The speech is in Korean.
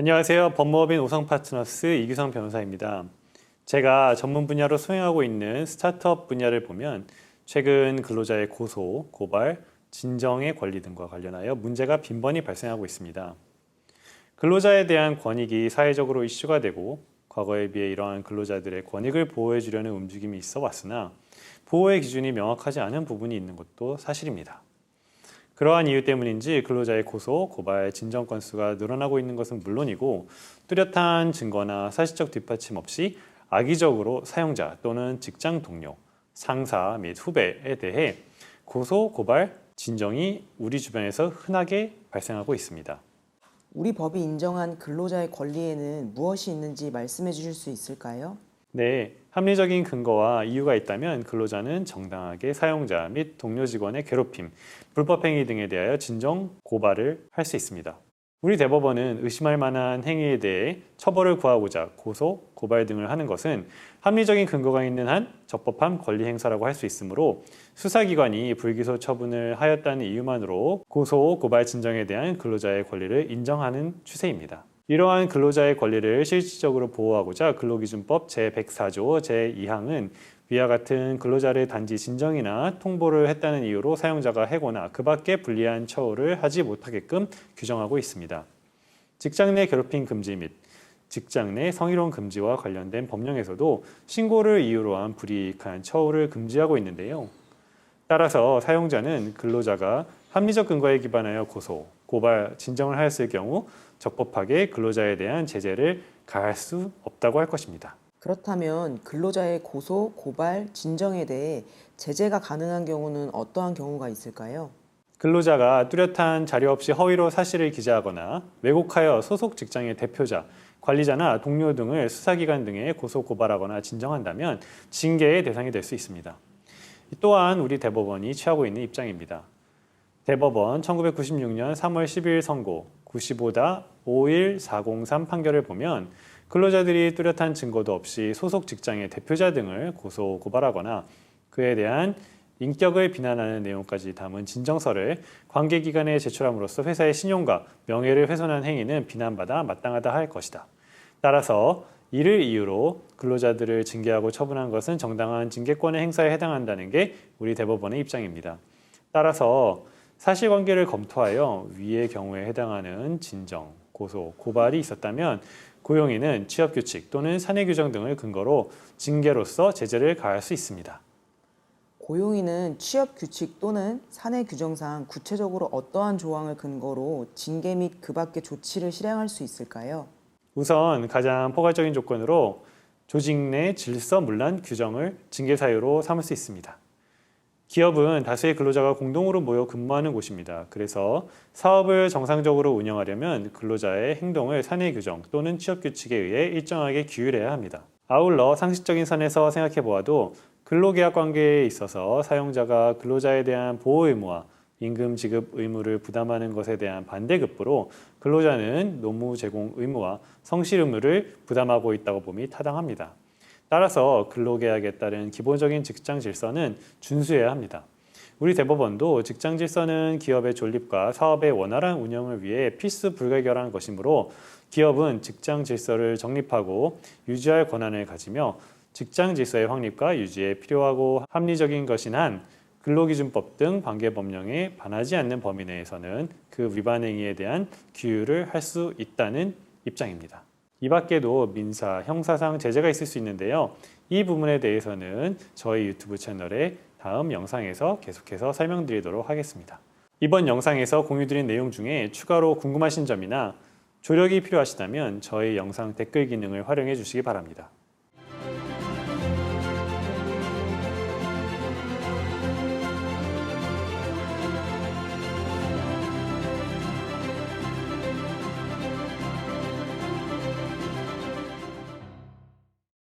안녕하세요. 법무법인 오성 파트너스 이규성 변호사입니다. 제가 전문 분야로 수행하고 있는 스타트업 분야를 보면 최근 근로자의 고소, 고발, 진정의 권리 등과 관련하여 문제가 빈번히 발생하고 있습니다. 근로자에 대한 권익이 사회적으로 이슈가 되고 과거에 비해 이러한 근로자들의 권익을 보호해 주려는 움직임이 있어 왔으나 보호의 기준이 명확하지 않은 부분이 있는 것도 사실입니다. 그러한 이유 때문인지 근로자의 고소, 고발, 진정 건수가 늘어나고 있는 것은 물론이고 뚜렷한 증거나 사실적 뒷받침 없이 악의적으로 사용자 또는 직장 동료, 상사 및 후배에 대해 고소, 고발, 진정이 우리 주변에서 흔하게 발생하고 있습니다. 우리 법이 인정한 근로자의 권리에는 무엇이 있는지 말씀해 주실 수 있을까요? 네, 합리적인 근거와 이유가 있다면 근로자는 정당하게 사용자 및 동료 직원의 괴롭힘, 불법 행위 등에 대하여 진정 고발을 할 수 있습니다. 우리 대법원은 의심할 만한 행위에 대해 처벌을 구하고자 고소, 고발 등을 하는 것은 합리적인 근거가 있는 한 적법한 권리 행사라고 할 수 있으므로 수사기관이 불기소 처분을 하였다는 이유만으로 고소, 고발 진정에 대한 근로자의 권리를 인정하는 추세입니다. 이러한 근로자의 권리를 실질적으로 보호하고자 근로기준법 제104조 제2항은 위와 같은 근로자를 단지 진정이나 통보를 했다는 이유로 사용자가 해고나 그 밖에 불리한 처우를 하지 못하게끔 규정하고 있습니다. 직장 내 괴롭힘 금지 및 직장 내 성희롱 금지와 관련된 법령에서도 신고를 이유로 한 불이익한 처우를 금지하고 있는데요. 따라서 사용자는 근로자가 합리적 근거에 기반하여 고소, 고발, 진정을 하였을 경우 적법하게 근로자에 대한 제재를 가할 수 없다고 할 것입니다. 그렇다면 근로자의 고소, 고발, 진정에 대해 제재가 가능한 경우는 어떠한 경우가 있을까요? 근로자가 뚜렷한 자료 없이 허위로 사실을 기재하거나 왜곡하여 소속 직장의 대표자, 관리자나 동료 등을 수사기관 등에 고소 고발하거나 진정한다면 징계의 대상이 될 수 있습니다. 또한 우리 대법원이 취하고 있는 입장입니다. 대법원 1996년 3월 10일 선고 95-51403 판결을 보면 근로자들이 뚜렷한 증거도 없이 소속 직장의 대표자 등을 고소 고발하거나 그에 대한 인격을 비난하는 내용까지 담은 진정서를 관계기관에 제출함으로써 회사의 신용과 명예를 훼손한 행위는 비난받아 마땅하다 할 것이다. 따라서 이를 이유로 근로자들을 징계하고 처분한 것은 정당한 징계권의 행사에 해당한다는 게 우리 대법원의 입장입니다. 따라서 사실관계를 검토하여 위의 경우에 해당하는 진정, 고소, 고발이 있었다면 고용인은 취업규칙 또는 사내 규정 등을 근거로 징계로서 제재를 가할 수 있습니다. 고용인은 취업 규칙 또는 사내 규정상 구체적으로 어떠한 조항을 근거로 징계 및 그 밖의 조치를 실행할 수 있을까요? 우선 가장 포괄적인 조건으로 조직 내 질서 문란 규정을 징계 사유로 삼을 수 있습니다. 기업은 다수의 근로자가 공동으로 모여 근무하는 곳입니다. 그래서 사업을 정상적으로 운영하려면 근로자의 행동을 사내 규정 또는 취업 규칙에 의해 일정하게 규율해야 합니다. 아울러 상식적인 선에서 생각해 보아도 근로계약 관계에 있어서 사용자가 근로자에 대한 보호 의무와 임금 지급 의무를 부담하는 것에 대한 반대급부로 근로자는 노무 제공 의무와 성실 의무를 부담하고 있다고 봄이 타당합니다. 따라서 근로계약에 따른 기본적인 직장 질서는 준수해야 합니다. 우리 대법원도 직장 질서는 기업의 존립과 사업의 원활한 운영을 위해 필수 불가결한 것이므로 기업은 직장 질서를 정립하고 유지할 권한을 가지며 직장 질서의 확립과 유지에 필요하고 합리적인 것인 한 근로기준법 등 관계법령에 반하지 않는 범위 내에서는 그 위반 행위에 대한 규율을 할 수 있다는 입장입니다. 이 밖에도 민사, 형사상 제재가 있을 수 있는데요. 이 부분에 대해서는 저희 유튜브 채널의 다음 영상에서 계속해서 설명드리도록 하겠습니다. 이번 영상에서 공유드린 내용 중에 추가로 궁금하신 점이나 조력이 필요하시다면 저희 영상 댓글 기능을 활용해 주시기 바랍니다.